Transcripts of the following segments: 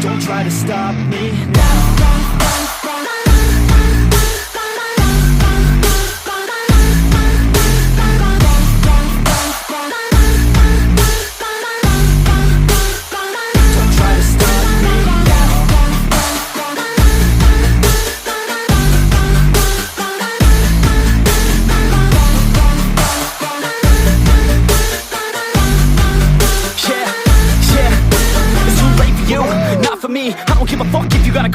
Don't try to stop me. Now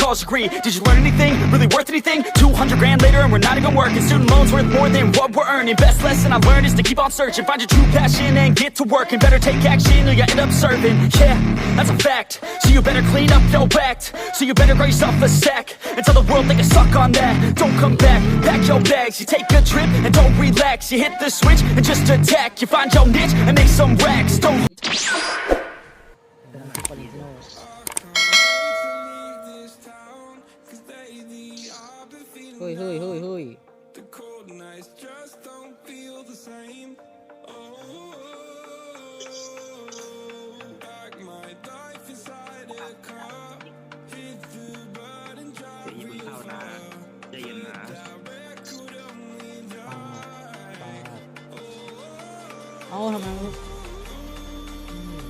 college degree. Did you learn anything? Really worth anything? 200 grand later and we're not even working. Student loans worth more than what we're earning. Best lesson I learned is to keep on searching. Find your true passion and get to work. And better take action or you end up serving. Yeah, that's a fact. So you better clean up your act. So you better grab yourself a sack. And tell the world they can suck on that. Don't come back, pack your bags. You take a trip and don't relax. You hit the switch and just attack. You find your niche and make some racks. Don't เฮ้ยเฮ้ยเฮ้ยเฮ้ยจะยิงเข้านะใจเย็นนะเอาทำไมมันอืม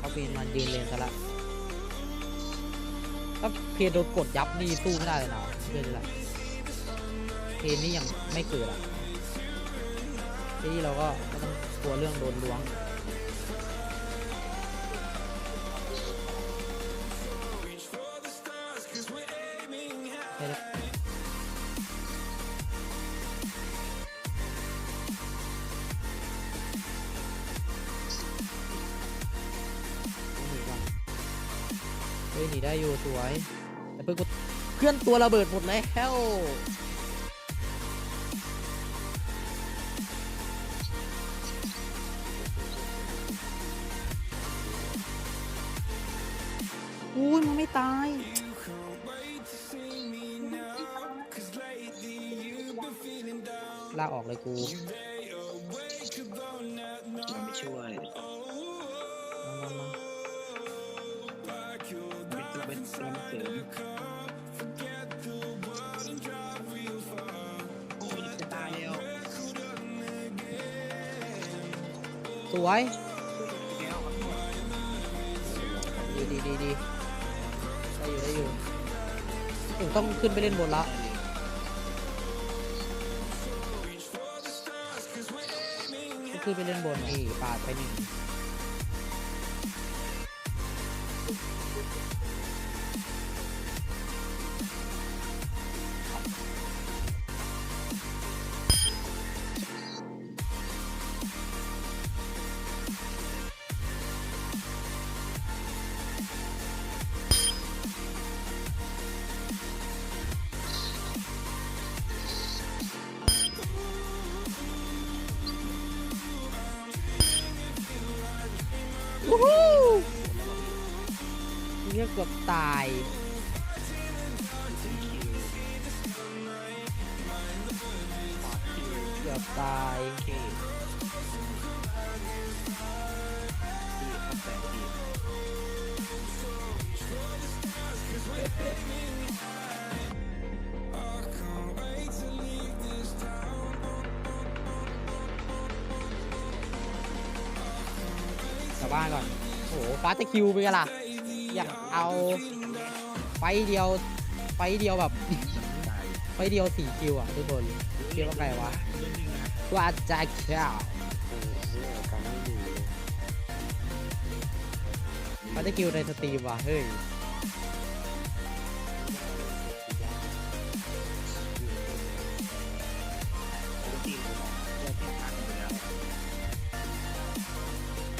เอาเพนมายืนเลนซะละ ถ้าเพนโดนกดยับนี่สู้ไม่ได้เลยนะเชื่อเลยละเพนนี่ยังไม่เกิดอะที่เราก็ต้องกลัวเรื่องโดนล้วง หนีได้อยู่สวย แต่เพื่อนกูเพื่อนตัวระเบิดหมดแล้วอุ้ยมันไม่ตายลากออกเลยกู สวย ดีดีดีดีได้อยู่ได้อยู่ผมต้องขึ้นไปเล่นบนละต้องขึ้นไปเล่นบนนี่ปาดไปหนึ่ง วู้ฮู้เรียกเกือบตาย เกือบตาย บบ้านก่อนโอ้โหฟ้าจะคิวไปกันล่ะ อยากเอาไฟต์เดียว ไฟต์เดียวแบบตายไฟต์เดียวสี่คิวอะทุกคนคิดว่าไงวะเรื่องนึงนะว่าจะเขียวฟ้าจะคิวในสตรีมว่ะเฮ้ย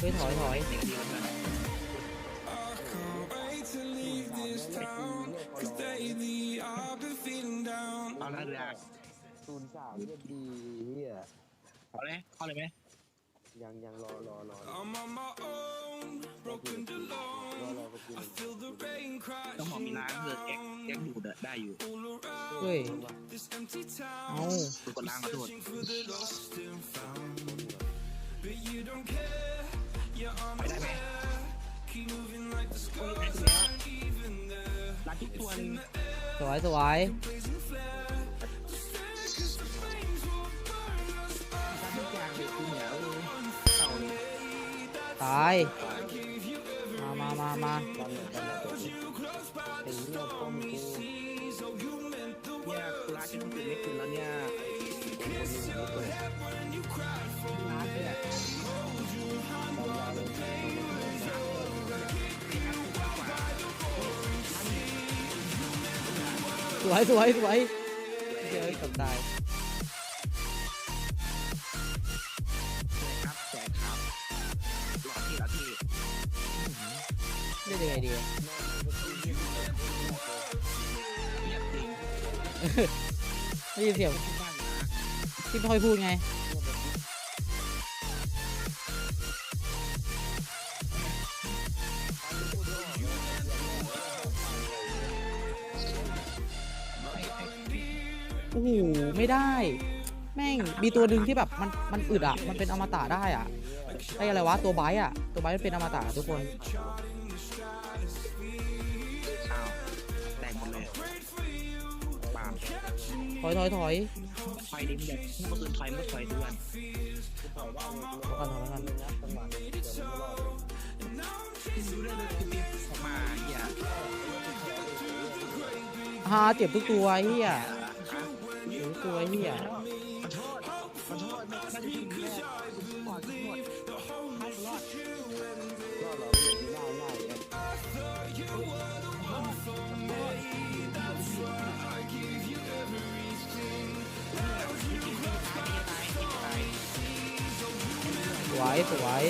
เฮ้ยถอยถอยเด็กดีกันนะเอาละเรือศูนย์สามเรียบดีเฮียเอาเลยเข้าเลยไหมยังยังรอรอรอรอรอรอไปกินต้องหอมมีน้ำเพื่อแก๊กแก๊กดูดอะได้อยู่เฮ้ยเอาคือกดล้างขอโทษ ไปได้ไหมรัดทุกตัวเลยสวยสวยรัดทุกอย่างเลยกูเหนียวเต่าเลยตาย มามามามา ตอนไหนตอนไหน วยสวยสวยเฮ้ยกับตายครับแจกครับหลอดที่หลอดที่เล่นยังไงดี เงียบจริงได้ยินเสียงที่พ่อยพูดไง ไม่ได้ แม่งมีตัวหนึ่งที่แบบมันมันอึดอะ มันเป็นอมตะได้อะไอ้อะไรวะตัวไบต์อะ ตัวไบต์มันเป็นอมตะทุกคนอ้าวแตกหมดเลยปามถอยถอยถอยไฟดิ้งแบบเมื่อคืนไฟเมื่อไฟด้วนถอยก่อนถอยก่อนจังหวะนี้เดี๋ยวไม่รอดเลยดูได้เลยคือปีออกมาเหี้ยฮาเจ็บทุกตัวไอ้เฮียเจ็บทุก ตัวไอ้เฮียขอโทษขอโทษไม่น่าจะยิงแม่ปอดหมดให้รอดรอดเหรอไม่อย่างนี้ง่ายง่ายเนี่ยสวยสวย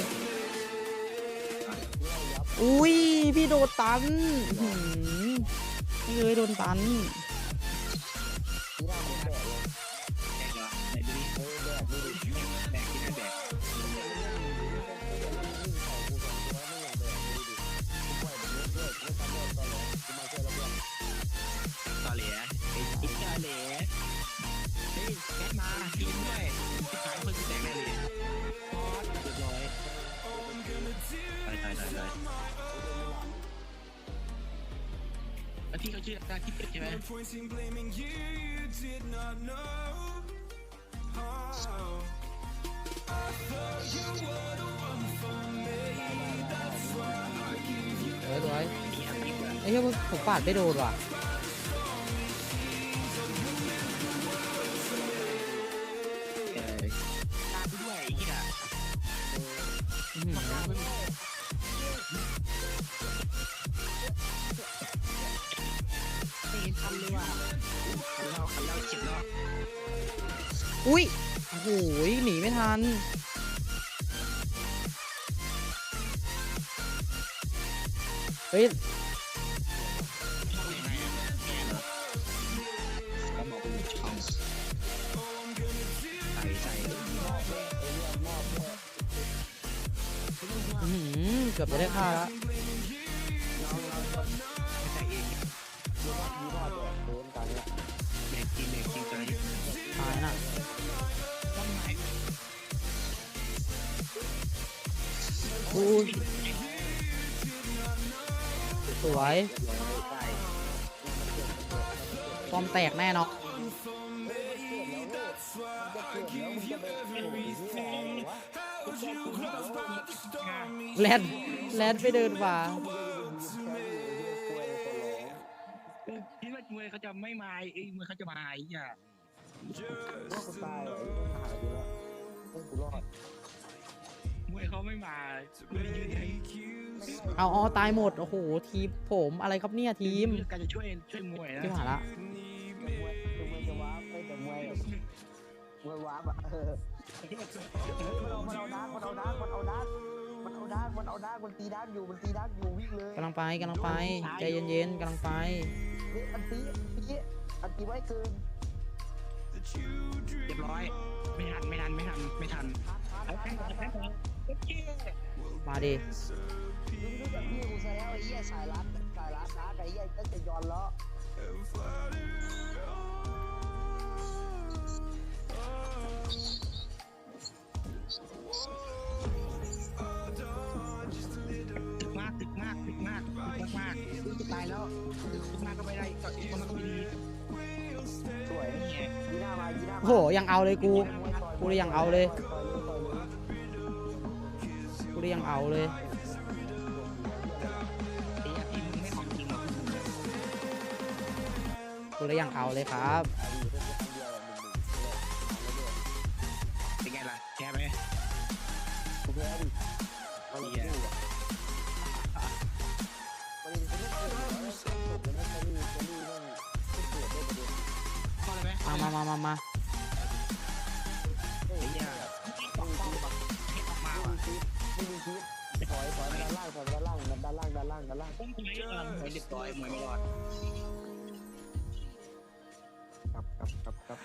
อุ้ยพี่โดนตันหืมไม่เลยโดนตัน แล้วพี่เขาชื่อตาที่เป็ดใช่ไหมสวยสวยไอ้เหี้ยผมปาดไม่โดนว่ะ อุ้ยโอ้โหหนีไม่ทัน เฮ้ยช่องยังหรอก็บอกเป็นช่องใส่ใส่อื้อหือเกือบจะได้ฆ่าแล้ว อุ้ยสวยใส่ฟอมแตกแน่นาะแลนแลนไปเดินมาคิดว่ามวยเขาจะไม่มาไอ้มวยเขาจะมาไอ้เหี้ย มวยเขาไม่มากูเลยยืนให้เอาเอาตายหมด โอ้โห ทีมผมอะไรครับเนี่ยทีมการจะช่วยช่วยมวยนะที่ผ่านละมวยมวยจะว้าไม่แต่มวยแบบมวยว้าแบบเออมันเอามันเอาดักมันเอาดักมันเอาดักมันเอาดักมันเอาดักมันตีดักอยู่มันตีดักอยู่วิ่งเลยกำลังไปกำลังไปใจเย็นๆกำลังไปเฮ้ยอันตีพี่อันตีไว้เกินเรียบร้อยไม่ทันไม่ทันไม่ทันไม่ทัน มาดิมึงรู้จักพี่กูซะแล้วไอ้เหี้ยสายรัดสายรัดนะไอ้เหี้ยตั้งแต่ย้อนล้อตึกมากตึกมาก็ไม่ได้ก็อีกคนมันก็ไม่ดีสวยนี่ไงยีน้ามายีน้ามาโอ้โหยังเอาเลยกูกูเลยยังเอาเลย กูเลยยังเอาเลยไอ้ยาทีมมึงไม่ของจริงหรอกกูเลยยังเอาเลยครับเป็นไงล่ะแกไหมกูแพ้ดิมันเลยสู้อะประเด็นคือไม่เกิดเลยไม่เกิดเลยไม่เล่างด้านล่างด้านล่างต้องคุยเออมวยเรียบร้อยมวยไม่รอดครับครับครับครับ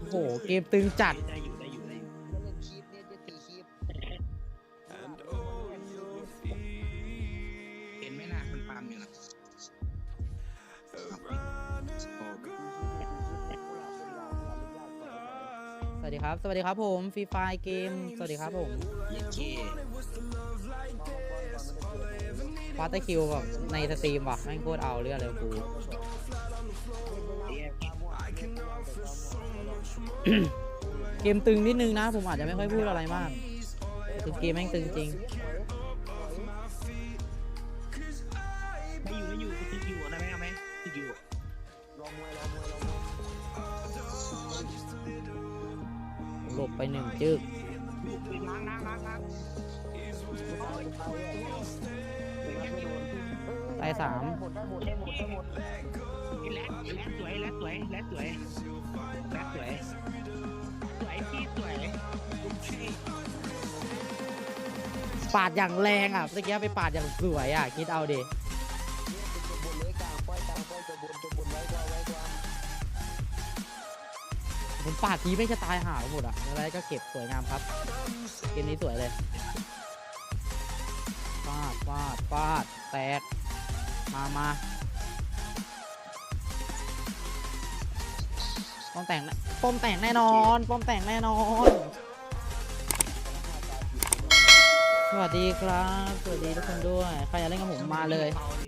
โอ้โหเกมตึงจัดได้อยู่ได้อยู่ได้อยู่เล่นคีบเนี่ยจะตีคีบเห็นไหมน่ะมันปามอยู่นะสวัสดีครับ สวัสดีครับผมฟรีไฟเกม สวัสดีครับผมเย็นเค ฟาสต์คิวแบบในสตรีมว่ะแม่งโคตรเอาเรื่องเลยกูไอ้ยาเกมตึงนิดนึงนะ ผมอาจจะไม่ค่อยพูดอะไรมากคือเกมแม่งตึงจริงไม่อยู่ไม่อยู่กูติดอยู่ได้ไหมเอาไหมติดอยู่รอมวยรอมวยรอมวยหลบไปหนึ่งจึก ตายสามหมดได้หมดได้หมดได้หมดแรดแรดสวยแรดสวยแรดสวยแรดสวยสวยพี่สวยปาดอย่างแรงอะเมื่อกี้ไปปาดอย่างสวยอะคิดเอาดิผมปาดทีไม่จะตายห่าหมดอะอะไรก็เก็บสวยงามครับเกมนี้สวยเลยฟาดฟาดฟาดแตก มามาป้อมแต่งนะป้อมแต่งแน่นอนป้อมแต่งแน่นอน สวัสดีครับ สวัสดีทุกคนด้วย ใครอยากเล่นกับผมมาเลย